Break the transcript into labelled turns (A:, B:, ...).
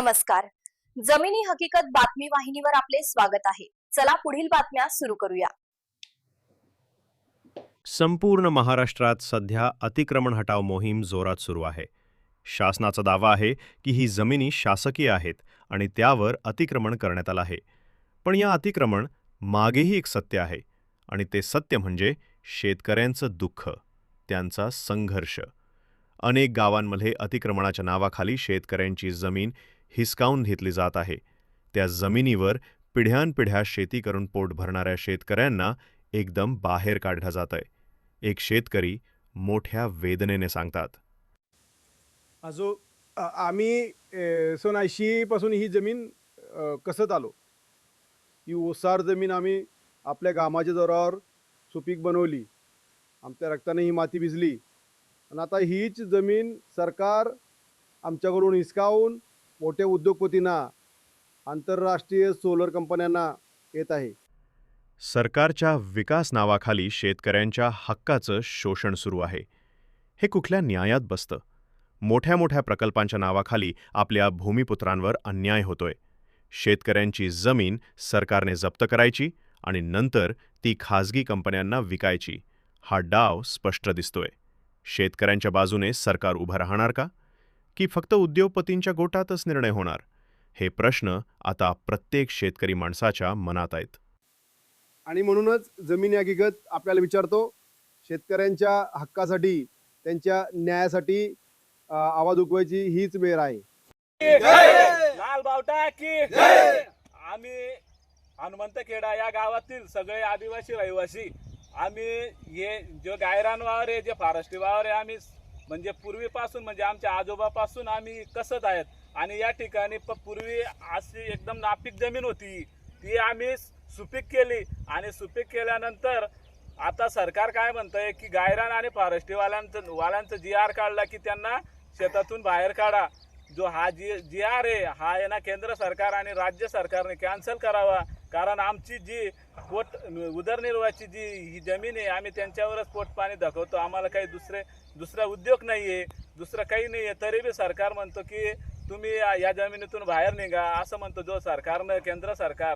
A: नमस्कार. जमिनी हकीकत बातमी वाहिनीवर आपले स्वागत आहे. चला पुढील बातम्या सुरू करूया.
B: संपूर्ण महाराष्ट्रात सध्या अतिक्रमण हटाव मोहीम जोरात सुरू आहे. शासनाचा दावा आहे की ही जमिनी शासकीय आहेत आणि त्यावर अतिक्रमण करण्यात आलं आहे. पण या अतिक्रमण मागेही एक सत्य आहे आणि ते सत्य म्हणजे शेतकऱ्यांचं दुःख त्यांचा संघर्ष. अनेक गावांमध्ये अतिक्रमणाच्या नावाखाली शेतकऱ्यांची जमीन हिसकावून घेतली जात आहे. त्या जमिनीवर पिढ्यानपिढ्या शेती करून पोट भरणाऱ्या शेतकऱ्यांना एकदम बाहेर काढलं जात आहे एक शेतकरी मोठ्या वेदनेने सांगतात.
C: अजो आम्ही सन ऐंशीपासून ही जमीन कसत आलो? ही ओसार जमीन आम्ही आपल्या घामाच्या जोरावर सुपीक बनवली. आमच्या रक्ताने ही माती भिजली. आणि आता हीच जमीन सरकार आमच्याकडून हिसकावून मोठ्या उद्योगपतींना आंतरराष्ट्रीय सोलर कंपन्यांना येत आहे.
B: सरकारच्या विकास नावाखाली शेतकऱ्यांच्या हक्काचं शोषण सुरू आहे. हे कुठल्या न्यायात बसतं? मोठ्या मोठ्या प्रकल्पांच्या नावाखाली आपल्या भूमिपुत्रांवर अन्याय होतोय. शेतकऱ्यांची जमीन सरकारने जप्त करायची आणि नंतर ती खाजगी कंपन्यांना विकायची. हा डाव स्पष्ट दिसतोय. शेतकऱ्यांच्या बाजूने सरकार उभं राहणार का? की फक्त उद्योगपतींच्या गोटातच निर्णय होणार? हे प्रश्न आता प्रत्येक शेतकरी माणसाच्या मनात आहेत.
C: आणि म्हणूनच जमीन हकीकत आपल्याला विचारतो शेतकऱ्यांच्या हक्कासाठी त्यांच्या न्यायासाठी आवाज उठवायची हीच वेळ आहे.
D: लाल बावटा की आम्ही हनुमंत खेडा या गावातील सगळे आदिवासी रहिवासी आम्ही हे जे गायरान वावर आहे जे फारस्टी वावर आहे आम्ही म्हणजे पूर्वीपासून म्हणजे आमच्या आजोबापासून आम्ही कसत आहेत. आणि या ठिकाणी प- पूर्वी अशी एकदम नापीक जमीन होती. ती आम्ही सुपीक केली. आणि सुपीक केल्यानंतर आता सरकार काय म्हणतंय की गायरान आणि फॉरेस्टीवाल्यांचं वाल्यांचं जी आर काढला की त्यांना शेतातून बाहेर काढा. जो हा जी जी आर आहे हा आहे ना केंद्र सरकार आणि राज्य सरकारने कॅन्सल करावा. कारण आमची जी पोट उदरनिर्वाहाची जी ही जमीन आहे आम्ही त्यांच्यावरच पोट पाणी दाखवतो आम्हाला काही दुसरे दुसरा उद्योग नाही आहे दुसरं काही नाही आहे तरी बी सरकार म्हणतो की तुम्ही या- या जमिनीतून बाहेर निघा. असं म्हणतो जो सरकारनं केंद्र सरकार.